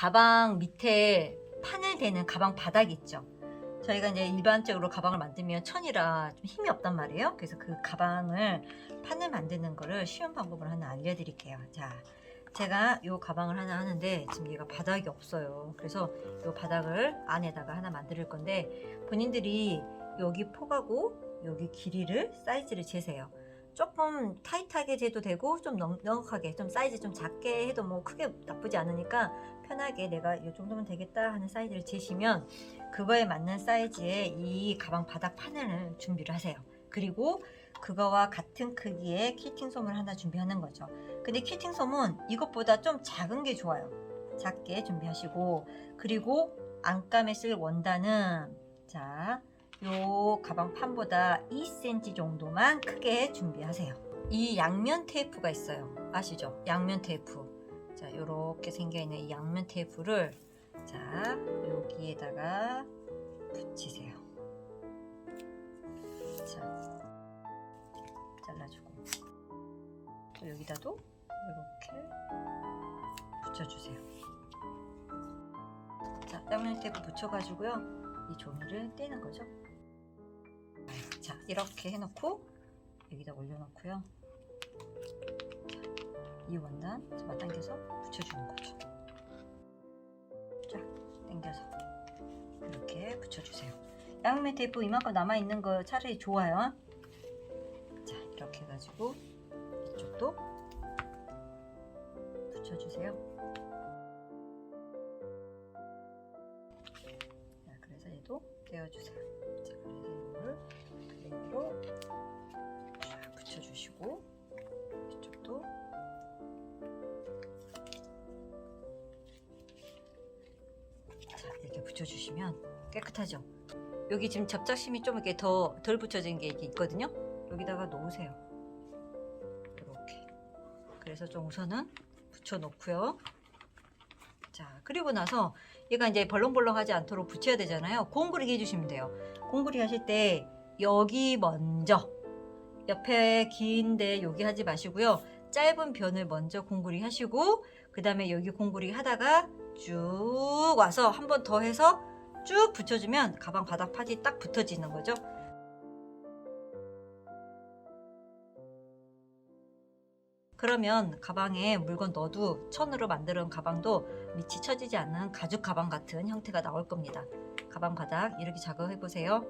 가방 밑에 판을 대는 가방 바닥 있죠. 저희가 이제 일반적으로 가방을 만들면 천이라 좀 힘이 없단 말이에요. 그래서 그 가방을 판을 만드는 거를 쉬운 방법을 하나 알려드릴게요. 자, 제가 이 가방을 하나 하는데 지금 얘가 바닥이 없어요. 그래서 이 바닥을 안에다가 하나 만들 건데 본인들이 여기 폭하고 여기 길이를 사이즈를 재세요. 조금 타이트하게 재도 되고 좀 넉- 넉넉하게 좀 사이즈 좀 작게 해도 뭐 크게 나쁘지 않으니까 편하게 내가 이 정도면 되겠다 하는 사이즈를 재시면 그거에 맞는 사이즈의 이 가방 바닥 파넬을 준비를 하세요. 그리고 그거와 같은 크기의 키팅 솜을 하나 준비하는 거죠. 근데 키팅 솜은 이것보다 좀 작은 게 좋아요. 작게 준비하시고 그리고 안감에 쓸 원단은 자, 요 가방 판보다 2cm 정도만 크게 준비하세요. 이 양면 테이프가 있어요. 아시죠? 양면 테이프. 자, 요렇게 생겨 있는 이 양면 테이프를 자, 여기에다가 붙이세요. 자, 잘라주고 또 여기다도 이렇게 붙여주세요. 자, 양면 테이프 붙여가지고요. 이 종이를 떼는 거죠. 자, 이렇게 해놓고 여기다 올려놓고요. 자, 이 원단 맞당겨서 붙여주는 거죠. 쫙 당겨서 이렇게 붙여주세요. 양면 테이프 이만큼 남아있는 거 차라리 좋아요. 자, 이렇게 해가지고 이쪽도 붙여주세요. 자, 그래서 얘도 떼어주세요. 쫙 붙여주시고 이쪽도 자, 이렇게 붙여주시면 깨끗하죠. 여기 지금 접착심이 좀 이렇게 더 덜 붙여진 게 있거든요. 여기다가 놓으세요. 이렇게. 그래서 좀 우선은 붙여 놓고요. 자, 그리고 나서 얘가 이제 벌렁벌렁하지 않도록 붙여야 되잖아요. 공구리기 해주시면 돼요. 공구리 하실 때 여기 먼저 옆에 긴데 여기 하지 마시고요. 짧은 변을 먼저 공구리 하시고 그 다음에 여기 공구리 하다가 쭉 와서 한 번 더 해서 쭉 붙여주면 가방 바닥 파지 딱 붙어지는 거죠. 그러면 가방에 물건 넣어도 천으로 만든 가방도 밑이 처지지 않는 가죽 가방 같은 형태가 나올 겁니다. 가방 바닥 이렇게 작업해 보세요.